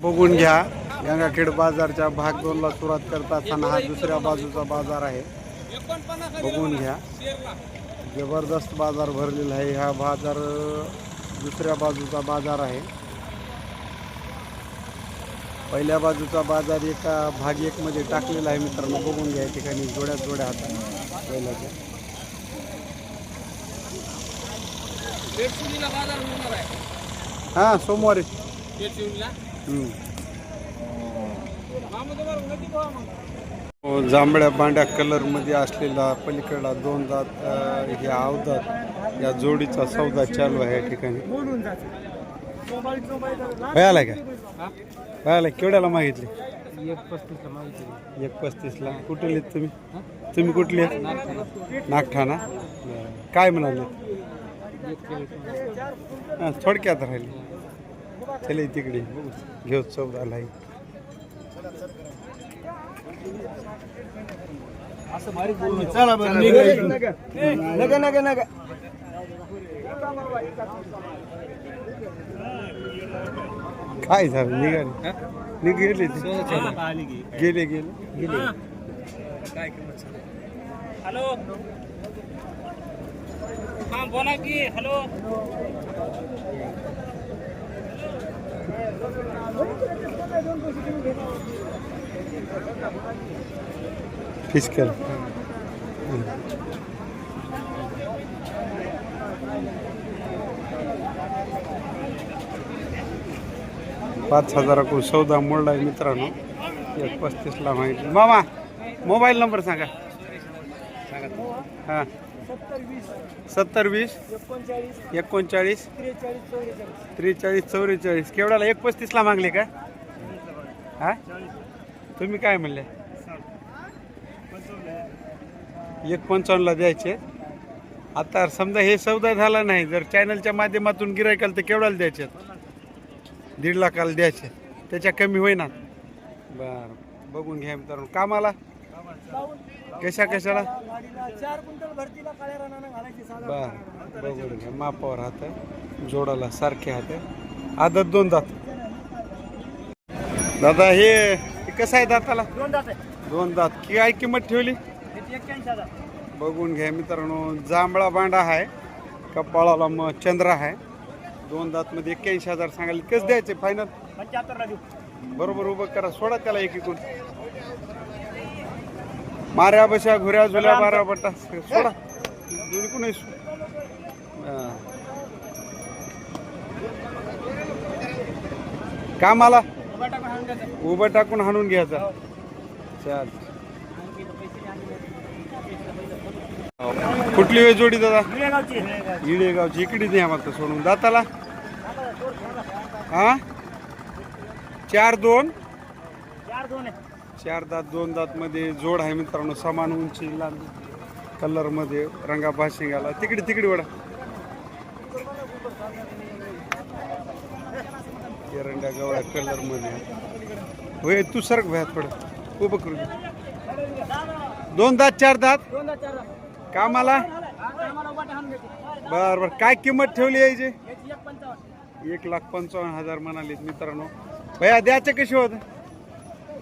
बघून घ्या. गंगाखेड बाजारच्या भाग दोनला सुरुवात करत असताना हा दुसऱ्या बाजूचा बाजार आहे. बघून घ्या. जबरदस्त बाजार भरलेला आहे. हा बाजार दुसऱ्या बाजूचा बाजार आहे. पहिल्या बाजूचा बाजार एका भाग एकमध्ये टाकलेला आहे मित्रांनो. बघून घ्या ठिकाणी जोड्या जोड्या हातात पहिल्याच्या. हां सोमवारी. हो, जांभळ्या बांड्या कलरमध्ये असलेला पलीकडला दोन जात हे अवदात या जोडीचा सौदा चालू आहे या ठिकाणी. भयाला का? भयाला केवढ्याला मागितले? एक पस्तीसला माहिती एक पस्तीसला कुठले तुम्ही? तुम्ही कुठले नागठाणा. काय म्हणाले? हां थोडक्यात राहिले. चले तिकडे घेऊ चौदाला. नका. नका नका काय झालं? निघाले. निघेले ते. गेले गेले. काय किंमत हॅलो? हा बोला की. हॅलो? फिसकल पाच हजाराकडून सौदा मोडला आहे मित्रांनो. एक पस्तीसला माहिती मामा मोबाईल नंबर सांगा. हां. सत्तर वीस. एकोणचाळीस. त्रेचाळीस चौवेचाळीस. केवढ्याला एक पस्तीसला मागले का? हा? तुम्ही काय म्हणले? एक पंचावन्नला द्यायचे. आता समजा हे सौदा झाला नाही जर चॅनलच्या माध्यमातून गिरायकाल तर केवढ्याला द्यायचे? दीड लाखाला द्यायचे. त्याच्या कमी होईना. बरं. बघून घ्या मित्रांनो. कामाला? कशा कशाला? चार क्विंटल भरतीला काळ्या रानानं घालायची बर बघून घ्या मापावर हात जोडाला सारखे हात आदत दोन दात दादा हे हे कसं आहे दाताला? दोन दात आहे. दोन दात काय किंमत ठेवली? याची एक्क्याऐंशी हजार. बघून घ्या मित्रांनो. जांभळा बांडा आहे कपाळाला मग चंद्र आहे. दोन दात मध्ये एक्क्याऐंशी हजार सांगायला कसं द्यायचे? फायनल पंच्याहत्तरला देऊ. बरोबर उभं करा. सोडा त्याला एक एकूण माऱ्या बशा घुऱ्या झुल्या बारा बट्टा सोडा. दोन्ही कोणी कामाला? उभा टाकून हाणून घ्यायचा. चाल. कुठली वेळ जोडी दादा. इडेगावची. इकडे द्या मात्र सोडून. दाताला? हा? चार दोन? चार दोन चार दात दोन दातमध्ये जोड आहे मित्रांनो. समान उंची लांबी कलरमध्ये रंगा रंगा भाशिंगाला तिकडे तिकडे वडा. एरंड्या गवळ्या कलरमध्ये होय तू सरक भया थोडं. उभं करू दोन दात चार दात? कामाला? बरं बरं. बर बर काय किंमत ठेवली यायची एक लाख पंचावन्न हजार म्हणालेत मित्रांनो. भया द्यायचं कसे होत यावर जरा समजा करून देऊ की.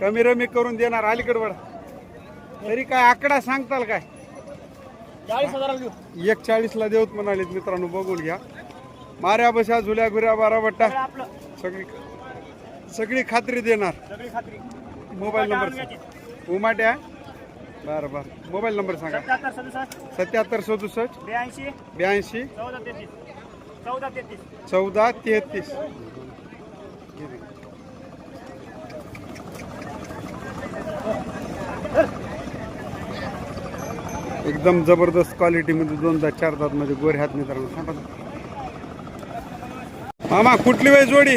कमी रमी करून देणार अलीकड वडा तरी काय आकडा सांगताल काय? चाळीस हजाराला देऊ. एक चाळीसला देऊत म्हणालेत मित्रांनो बघून घ्या. माऱ्या बशा झुल्या घुऱ्या बारा बट्टा. सगळं सगळी खात्री देणार. मोबाईल नंबर उमाट्या? बरं बरं. मोबाईल नंबर सांगा. सत्याहत्तर सदुसष्ट. सत्याहत्तर सदुसष्ट. ब्याऐंशी. ब्याऐंशी. चौदा तेहतीस. चौदा तेहतीस. एकदम जबरदस्त क्वालिटीमध्ये दोन दात चार दात मध्ये गोरे हात मित्रांनो सांगा मामा कुठली वेळ जोडी?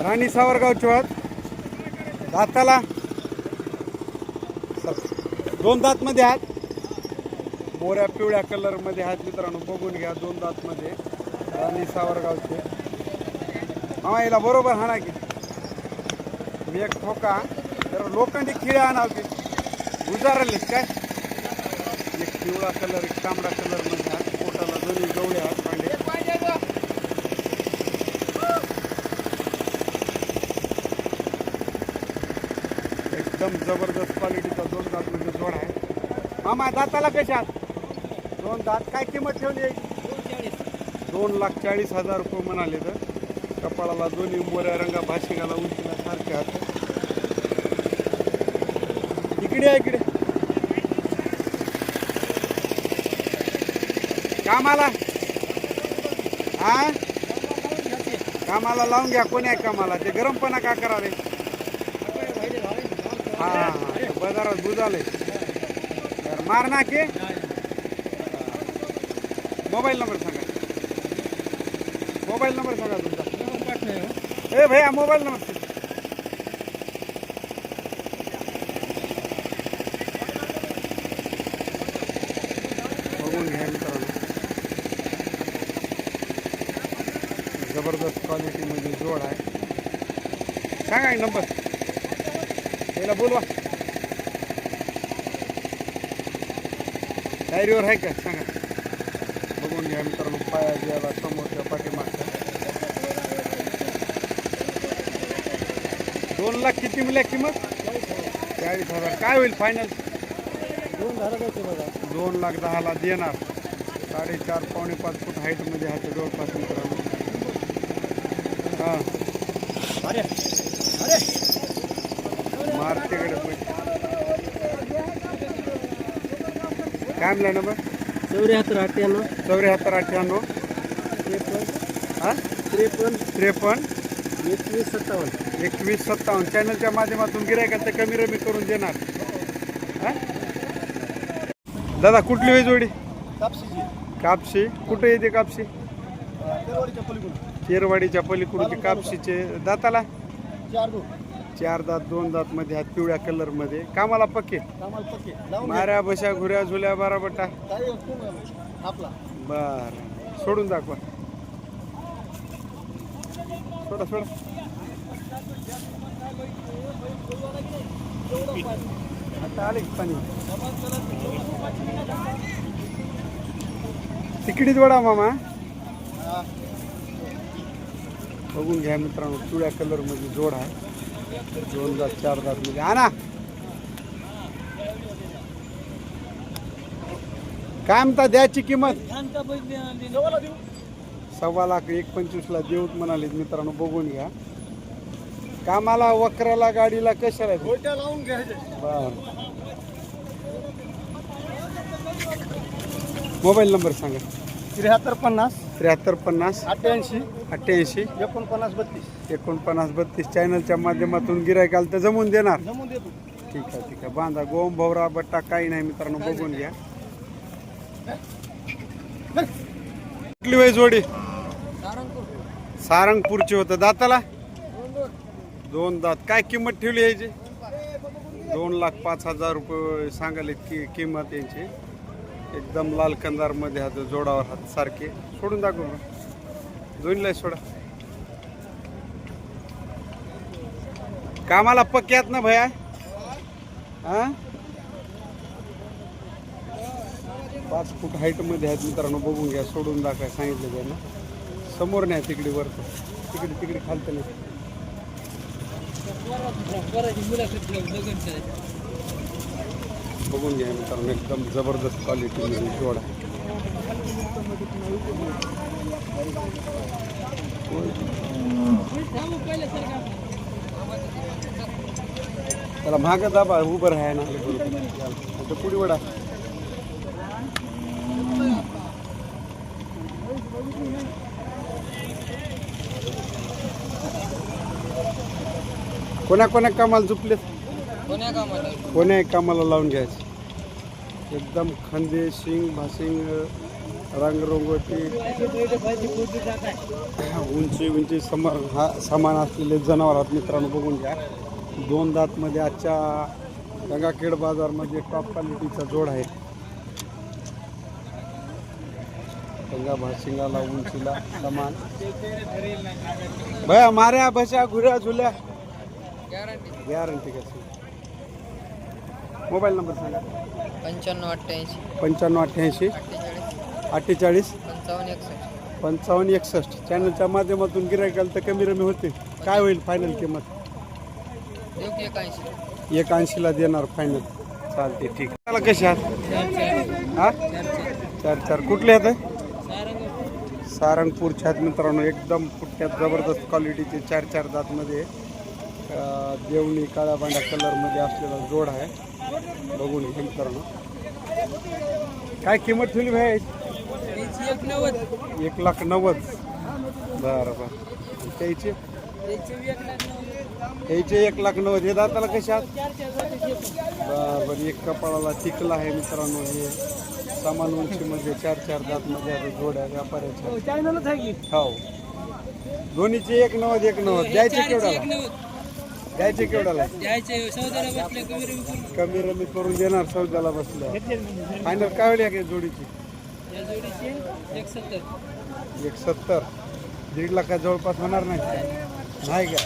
राणी सावरगावची हात दाताला. दोन दात मध्ये हात. मोऱ्या पिवळ्या कलरमध्ये आहेत मित्रांनो बघून घ्या दोन दात मध्ये. राणी सावरगावचे. हा याला बरोबर हाणा की. मी एक ठोका. तर लोखंडी खिळे आणाव की. काय? पिवळा कलर एक तांबडा कलरमध्ये आहे पोटाला दोन्ही गवळे आहेत पांढरे एकदम जबरदस्त क्वालिटीचा दोन दात म्हणजे जोड आहे. मामा दाताला कशात दोन दात काय किंमत ठेवली आहे? दोन लाख चाळीस हजार रुपये म्हणाले तर. कपाळाला दोन्ही मोऱ्या रंगा भाषिकाला उंचीला सारखे आहात. इकडे इकडे. कामाला? हा? कामाला लावून घ्या कोणी आहे कामाला? ते गरमपणा का करावे हा बाजारात बुजाले. तर मार ना की मोबाईल नंबर सांगा. मोबाईल नंबर सांगा तुमचा. ए भैया मोबाईल नंबर सांग. बघून घ्या मित्रांनो जबरदस्त क्वालिटीमध्ये जोड आहे. सांगा एक नंबर त्याला बोलवा. डायरीवर आहे का? सांगा. बघून घ्या मित्रांनो पाया द्यायला समोरच्या पाठीमागच्या. दोन लाख किती मिळल्या किंमत? चाळीस हजार. काय होईल फायनल दोन लाख दहाला देणार. साडेचार पावणे पाच फूट हाईटमध्ये आहे ते जवळपास मित्रांनो. हां मार्केकडे पैसे काय म्हणला नंबर चौऱ्याहत्तर अठ्ठ्याण्णव चौऱ्याहत्तर अठ्ठ्याण्णव त्रेपन्न हां त्रेपन्न त्रेपन्न एकवीस सत्तावन्न एकवीस सत्तावन्न चॅनलच्या माध्यमातून गिरायका ते कमी रमी करून देणार हां दादा कुठली होई जोडी कापशीची कापशी कुठे येते कापशी तेरवाडीच्या पलीकडून कापशीचे दाताला चार चार दात दोन दात मध्ये आहेत पिवळ्या कलरमध्ये. कामाला पक्के? माऱ्या बशा घुऱ्या झुल्या बारा बट्टा काही आपला. बर. सोडून दाखवा. सोडा सोडा. आता आले पाणी. तिकडीत वडा मामा. बघून घ्या मित्रांनो पिवळ्या कलरमध्ये जोड आहे. दोन दात चार दात मध्ये. आणा! काय म्हणता द्याची किंमत? सव्वा लाख एक पंचवीसला देऊत म्हणाले मित्रांनो बघून घ्या. कामाला वक्राला गाडीला कशाला लावून मोबाईल नंबर सांगा. त्र्याहत्तर पन्नास. त्र्याहत्तर पन्नास अठ्ठ्याऐंशी. अठ्ठ्याऐंशी. एकोणपन्नास बत्तीस. एकोणपन्नास बत्तीस चॅनलच्या माध्यमातून गिरायकाल तर जमून देणार. जमून देतो. ठीक आहे ठीक आहे. बांधा गोम भवरा बट्टा काही नाही मित्रांनो बघून घ्या. कुठली वय जोडी? सारंगपूरची होतं. दाताला? दोन दात. काय किंमत ठेवली याची? दोन लाख पाच हजार रुपये सांगाले की किंमत यांची. एकदम लाल कंदारमध्ये हात जोडावर हात सारखे. सोडून दाखव बरं. दोन्हीला सोडा. कामाला पक्क्यात ना भया? हा? पाच फूट हाईटमध्ये आहेत मित्रांनो बघून घ्या सोडून दाखवा सांगितलं त्यांना. समोर नाही तिकडे वरतं. तिकडे तिकडे खालतं नाही. बघून घ्या मित्रांनो एकदम ज़बरदस्त क्वालिटीमध्ये जोड. आहे त्याला माग दाबा, उभं राहाय ना. आता पुढे वडा कोण्या कोण्या कामाला झुपलेत? कोण्या कामाला? कोण्या कामाला लावून घ्यायचं? एकदम खंदे शिंग भासिंग रंगरंगोटी उंची उंची समान हा समान असलेले जनावर आहेत मित्रांनो बघून घ्या. दोन दातमध्ये आजच्या गंगाखेड बाजारमध्ये टॉप क्वालिटीचा जोड आहे. गंगा भाशिंगाला उंचीला समान. भया माऱ्या बशा घुऱ्या झुल्या. गॅरंटी गॅरंटी कशी? मोबाईल नंबर सांगा. पंच्याण्णव अठ्ठ्याऐंशी. पंच्याण्णव अठ्ठ्याऐंशी. अठ्ठेचाळीस. अठ्ठेचाळीस पंचावन्न एकसष्ट. पंचावन्न एकसष्ट. चॅनलच्या माध्यमातून गिरायकाल तर कमी रमी होते. काय होईल फायनल किंमत? देऊ की एकाऐंशी. एक ऐंशीला देणार फायनल चालते ठीक. त्याला कसे आहात? हा? चार चार कुठले आहेत सारंगपूरच्या आहेत मित्रांनो. एकदम पुट्ट्यात जबरदस्त क्वालिटीचे चार चार दातमध्ये अं, देवणी काळ्या बांड्या कलरमध्ये असलेला जोड आहे. बघून मित्रांनो काय किंमत ठेवली भाई? एक लाख नव्वद. बरं बरं. त्याचे? याचे एक लाख नव्वद. हे दाताला आहात? बरं बरं. एक कपाळाला टिकला आहे मित्रांनो हे. समान उंचीमध्ये चार चार दातमध्ये आहे जोड्या व्यापाऱ्याच्या. हो दोन्हीचे एक नव्वद एक नव्वद. द्यायचे केवढ्याला? द्यायचे केवढ्याला कमी रमी करून. देणार सौद्याला बसल्या. फायनल काय होईल या जोडीची? एक सत्तर एक सत्तर दीड लाखा जवळपास होणार नाही. नाही का?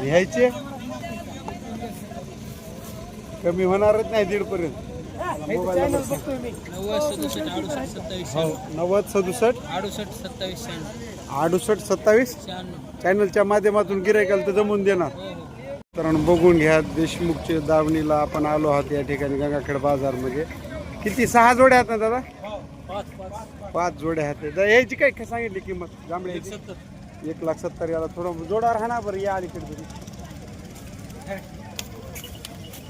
ह्याचे कमी होणारच नाही दीड पर्यंत मोबाईल नंबर सांग. नव्वद सदुसष्ट? अडुसष्ट सत्तावीस हो अडुसष्ट चॅनलच्या माध्यमातून गिरायकाला तर जमून देणार. हो हो. कारण बघून घ्या देशमुखचे दावणीला आपण आलो आहोत या ठिकाणी गंगाखेड बाजारमध्ये. किती? सहा जोड्या आहेत ना दादा? पाच जोड्या आहेत. याची काय काय सांगितली किंमत? जांभळ्याची? सत्तर. एक लाख सत्तर याला थोडं जोडा राहणार बरं या अलीकडे तरी.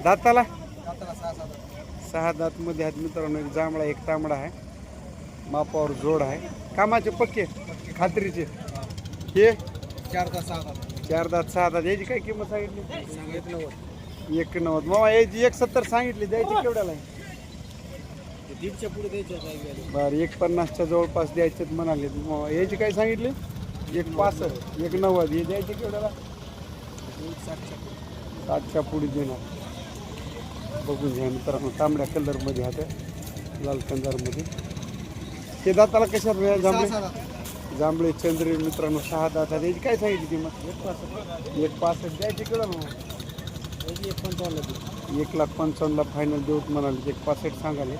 दाताला? सहा दात मध्ये आहेत मित्रांनो एक जांभळा एक तांबडा आहे. मापावर जोड आहे. कामाचे पक्के? खात्रीचे? हे? चार तास सहा चार दात सहा दात याची काय किंमत सांगितली? एक नव्वद एक नव्वद मामा याची एक सत्तर सांगितली द्यायची केवढ्याला? आहे दीडच्या पुढे द्यायचं बरं एक पन्नासच्या जवळपास द्यायचे म्हणाले. मामा याची काय सांगितली? एक पासष्ट एक नव्वद हे द्यायचे केवढ्याला? सातच्या पुढे. देणार. बघून घ्या मित्रांनो तांबड्या कलरमध्ये हात लाल कंदारमध्ये ते दाताला कशात जांभळे जांभळे चंद्रे मित्रांनो सहा दात आहेत. याची काय सांगितली किंमत एक पासष्ट. एक द्यायची केवढा मग? एक पंचावन्न एक लाख पंचावन्नला फायनल देऊत म्हणाले. एक पासष्ट सांगाले.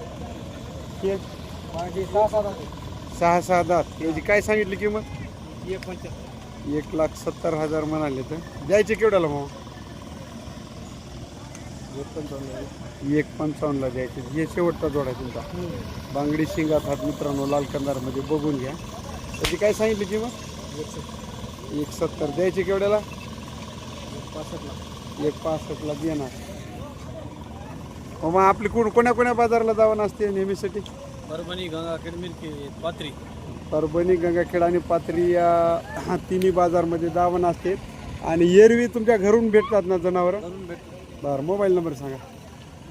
ते सहा सहा दात. याची काय सांगितली किंमत एक पंचावन्न. एक लाख सत्तर हजार म्हणाले तर. द्यायचे केवढ्याला मग? एक पंचावन्नला द्यायचे. हे शेवटचा जोडा तुमचा. बांगडी शिंगात हात मित्रांनो लाल कंदारमध्ये बघून घ्या. त्याची काय सांगितली किंमत? एक सत्तर द्यायचे केवढ्याला? एक पासष्टला देणार. हो मग आपली कोण कोण्या कोण्या बाजारला जावं असते नेहमीसाठी? परभणी गंगाखेड मिरकी पात्री परभणी गंगाखेड आणि पाथरी या तिन्ही बाजारमध्ये दावण असते. आणि एरवी तुमच्या घरून भेटतात ना जनावरं? बरं मोबाईल नंबर सांगा.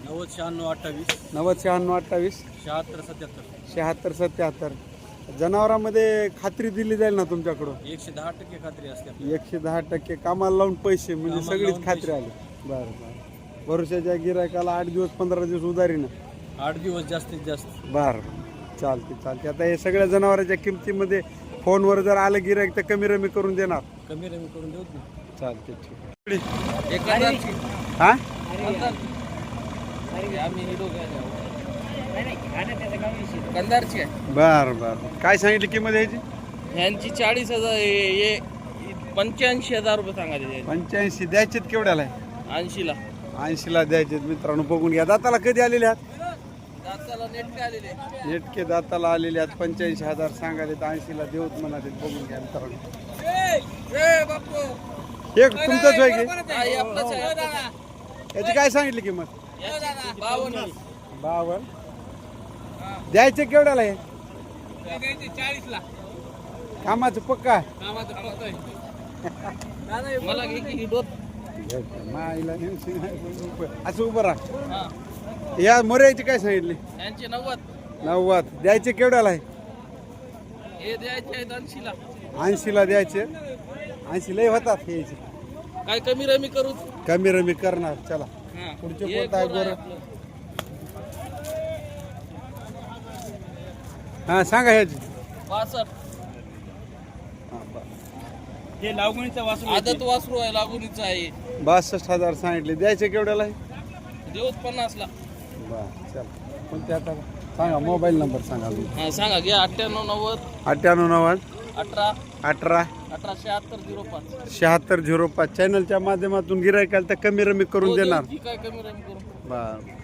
नव्वद शहाण्णव अठ्ठावीस. नव्वद शहाण्णव अठ्ठावीस. शहात्तर सत्याहत्तर. शहात्तर सत्याहत्तर. जनावरांमध्ये खात्री दिली जाईल ना तुमच्याकडून? एकशे दहा टक्के खात्री असते आपली. एकशे दहा टक्के. कामाला लावून पैसे म्हणजे कामाला सगळीच लावून खात्री आली. बरं बरं. भरोशाच्या गिरायकाला आठ दिवस पंधरा दिवस उधारी ना? आठ दिवस जास्तीत जास्त. बरं. चालते चालते आता हे सगळ्या जनावरांच्या किमतीमध्ये फोनवर जर आलं गिरायक तर कमी रमी करून देणार. कमी रमी करून देऊ ना चालते ठीक एक हा? आहे. बर बर. काय सांगितली किंमत याची? ह्यांची चाळीस हजार हे पंच्याऐंशी हजार रुपये सांगायचे पंच्याऐंशी द्यायचेत केवढ्याला? आहे ऐंशीला. ऐंशीला द्यायचेत. मित्रांनो बघून घ्या. दाताला कधी आलेले आहात? दाताला आलेले. नेटके दाताला आलेले आहेत. पंच्याऐंशी हजार सांगाले ऐंशीला देऊत म्हणाले बघून घ्या मित्रांनो. हे तुमचंच आहे की याची काय सांगितली किंमत? बावन्न. बावन्न. द्यायचे केवढ्याला आहे चाळीसला. कामाचं पक्का? आहे. मला घे की. डोत माईला नाही, असं उभं राहा. या मोऱ्याची काय सांगितली? यांचे नव्वद. नव्वद. द्यायचे केवढ्याला आहे हे द्यायचे आहेत ऐंशीला. ऐंशीला द्यायचे. ऐंशी लय होतात यायचे काय कमी रमी करू? कमी रमी करणार. चला. पुढचे कोणतं आहे कोण आहे बरं? हा सांगा ह्याची पासष्ट हा. हे लागुणीचा वासरू आदत वासरू आहे लागुणीचा आहे. बासष्ट हजार सांगितले. द्यायचे केवढ्याला आहे? देऊच पन्नासला. बर चला. कोणते आता? सांगा मोबाईल नंबर सांगा हा सांगा घ्या अठ्ठ्याण्णव नव्वद अठ्ठ्याण्णव नव्वद अठरा अठरा अठरा शहात्तर झिरो पाच. शहात्तर झिरो पाच. चॅनलच्या माध्यमातून गिरायकाल तर कमी रमी करून देणार. हो, की काय कमी रमी करून. बर.